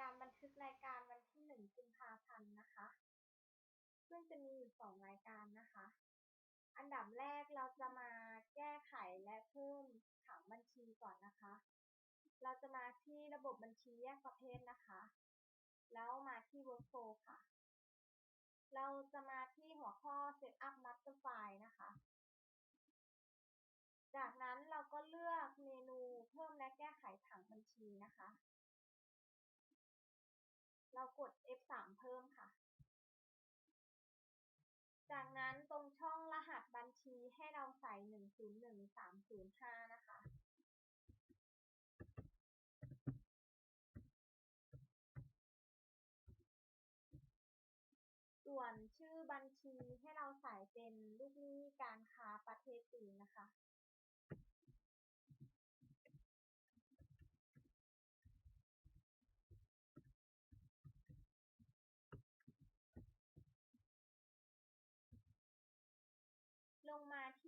การบันทึกรายการวันที่1กุมภาพันธ์ นะคะ ซึ่งจะมีอยู่2รายการนะคะ อันดับแรกเราจะมาแก้ไขและเพิ่มผังบัญชีก่อนนะคะ เราจะมาที่ระบบบัญชีแยกประเภทนะคะ แล้วมาที่ workflow ค่ะ เราจะมาที่หัวข้อ setup master file นะคะ จากนั้นเราก็เลือกเมนูเพิ่มและแก้ไขผังบัญชีนะคะ เรากด F3 เพิ่มค่ะ จากนั้นตรงช่องรหัสบัญชีให้เราใส่ 101305 นะคะ ส่วนชื่อบัญชีให้เราใส่เป็นลูกหนี้การค้าประเทศจีนนะคะ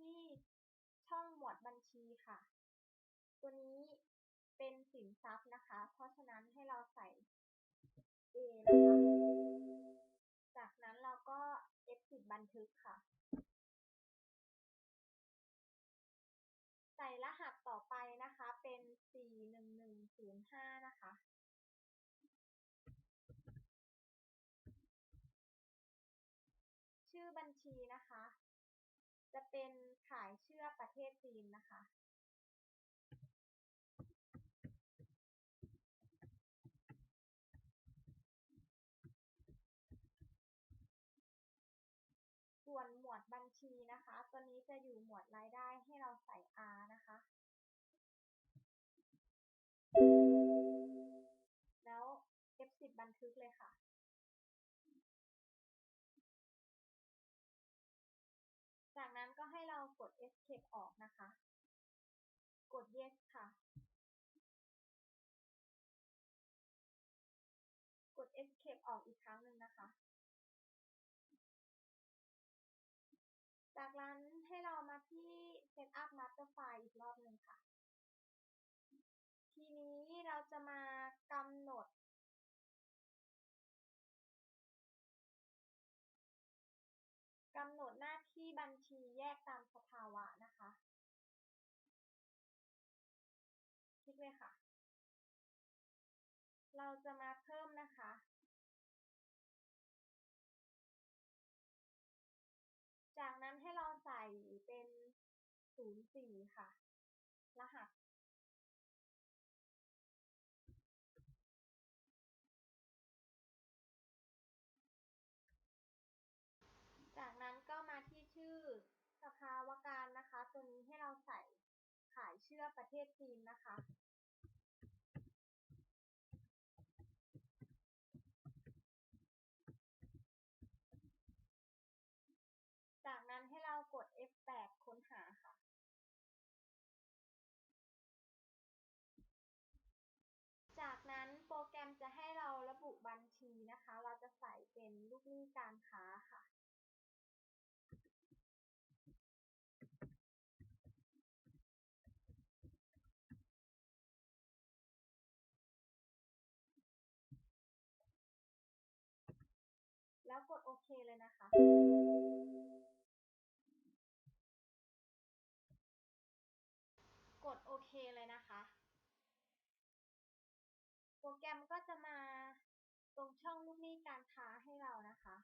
ที่ช่องหมวดบัญชีค่ะ ตัวนี้เป็นสินทรัพย์นะคะ เพราะฉะนั้นให้เราใส่ A นะคะ จากนั้นเราก็ F10 บันทึกค่ะ ใส่รหัสต่อไปนะคะ เป็น 41105 นะคะชื่อบัญชีนะคะ จะเป็นขายเชื่อประเทศจีนนะคะส่วนหมวดบัญชีนะคะ ตัวนี้จะอยู่หมวดรายได้ให้เราใส่ R นะคะ แล้ว F10 บันทึกเลยค่ะ ด Escape ออกนะคะ กด Yes ค่ะ กด Escape ออกอีกครั้งหนึ่งนะคะ จากนั้นให้เรามาที่ Setup Master File อีกรอบหนึ่งค่ะ ทีนี้เราจะมากำหนด ที่บัญชีแยกตามสภาวะนะคะ คลิกเลยค่ะ เราจะมาเพิ่มนะคะ จากนั้นให้เราใส่เป็น 04 ค่ะ รหัส เราใส่ขายเชื่อประเทศจีนนะคะ จากนั้นให้เรากด F8 ค้นหาค่ะ จากนั้นโปรแกรมจะให้เราระบุบัญชีนะคะ เราจะใส่เป็นลูกหนี้การค้าค่ะ เลยนะคะกดโอเคเลยนะคะ โปรแกรมก็จะมาตรงช่องลูกหนี้การค้าให้เรานะคะ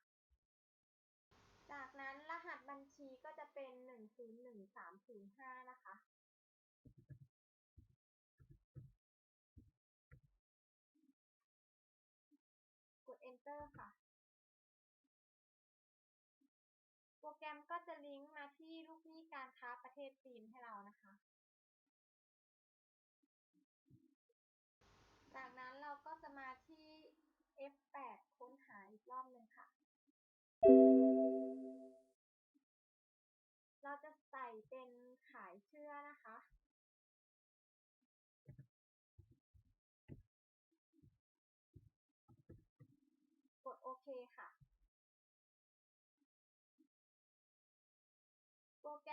จากนั้นรหัสบัญชีก็จะเป็น 101305 นะคะ กด enter ค่ะ ก็จะลิงก์มาที่ลูกหนี้การค้าประเทศจีนให้เรานะคะ จากนั้นเราก็จะมาที่ F8 ค้นหาอีกรอบหนึ่งค่ะ เราจะใส่เป็นขายเชื่อนะคะ กดโอเคค่ะ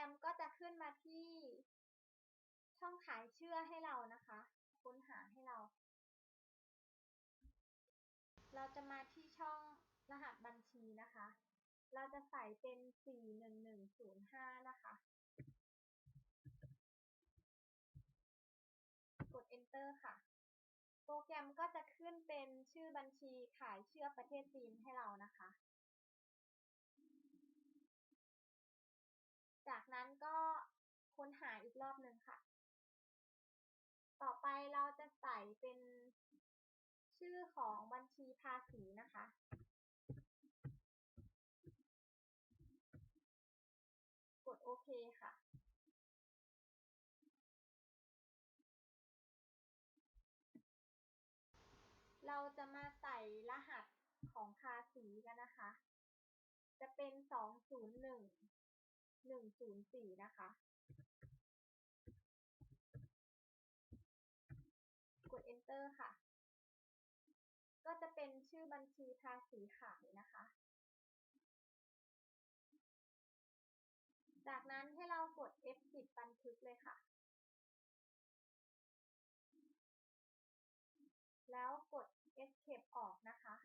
มก็จะขึ้นมาที่ช่องขายเชื่อให้เรานะคะ ค้นหาให้เรา เราจะมาที่ช่องรหัสบัญชีนะคะ เราจะใส่เป็น 41105 นะคะ กด enter ค่ะ โปรแกรมก็จะขึ้นเป็นชื่อบัญชีขายเชื่อประเทศจีนให้เรานะคะ ค้นหาอีกรอบหนึ่งค่ะ ต่อไปเราจะใส่เป็นชื่อของบัญชีภาษีนะคะ กดโอเคค่ะ เราจะมาใส่รหัสของภาษีกันนะคะ จะเป็น 201 104 นะคะ กด enter ค่ะ ก็จะเป็นชื่อบัญชีภาษีขายนะคะ จากนั้นให้เรากด F10 บันทึกเลยค่ะ แล้วกด Escape ออกนะคะ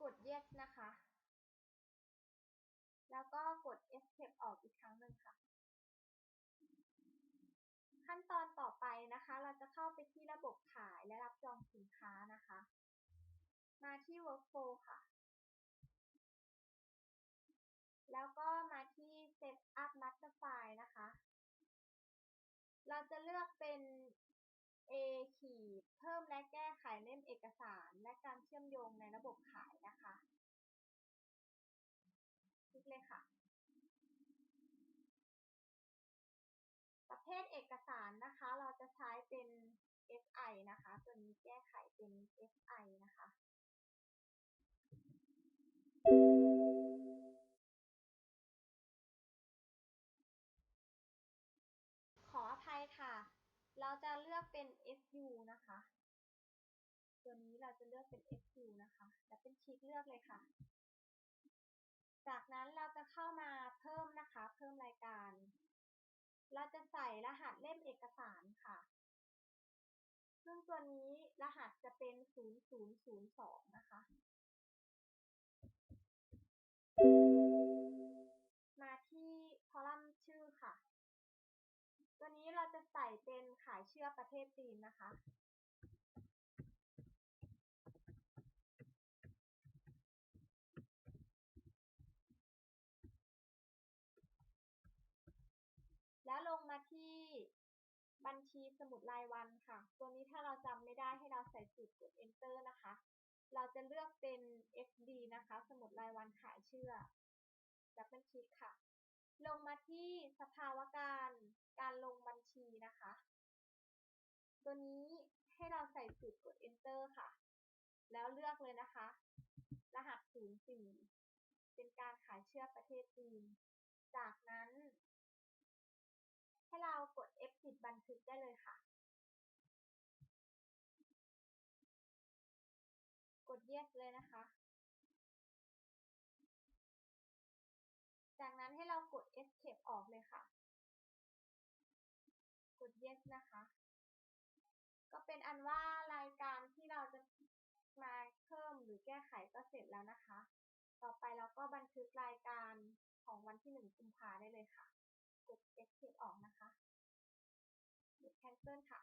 กด Yes นะคะ แล้วก็ก ก็บออกอีกครั้งหนึ่งค่ะ ขั้นตอนต่อไปนะคะ เราจะเข้าไปที่ระบบขายและรับจองสินค้านะคะ มาที่ Workflow ค่ะ แล้วก็มาที่ Set up Master File นะคะ เราจะเลือกเป็น A ขีดเพิ่มและแก้ไขเล่มเอกสาร และการเชื่อมโยงในระบบขายนะคะ คลิกเลยค่ะ ประเภทเอกสารนะคะ เราจะใช้เป็น SI นะคะ ตัวนี้แก้ไขเป็น SI นะคะ ขออภัยค่ะ เราจะเลือกเป็น SU นะคะ ตัวนี้เราจะเลือกเป็น SU นะคะแล้วเป็นคลิกเลือกเลยค่ะ จากนั้นเราจะเข้ามาเพิ่มนะคะ เพิ่มรายการ เราจะใส่รหัสเล่มเอกสารค่ะ ซึ่งตัวนี้รหัสจะเป็น 0002 นะคะ มาที่คอลัมน์ชื่อค่ะ ตัวนี้เราจะใส่เป็นขายเชื่อประเทศจีนนะคะ แล้วลงมา ที่บัญชีสมุดรายวันค่ะ ตัวนี้ถ้าเราจำไม่ได้ให้เราใส่สูตรกด enter นะคะ เราจะเลือกเป็น FD นะคะ สมุดรายวันขายเชื่อดับเบิลคลิกค่ะ ลงมาที่สภาวะการการลงบัญชีนะคะ ตัวนี้ให้เราใส่สูตรกด enter ค่ะ แล้วเลือกเลยนะคะ รหัส 04 เป็นการขายเชื่อประเทศจีน จากนั้น กดบันทึกได้เลยค่ะ กด Yes เลยนะคะ จากนั้นให้เรากด Escape ออกเลยค่ะ กด Yes นะคะ ก็เป็นอันว่ารายการที่เราจะมาเพิ่มหรือแก้ไขก็เสร็จแล้วนะคะ ต่อไปเราก็บันทึกรายการของวันที่ 1 กุมภาได้เลยค่ะ กด Escape ออกนะคะ ปิดแคนเซิลค่ะ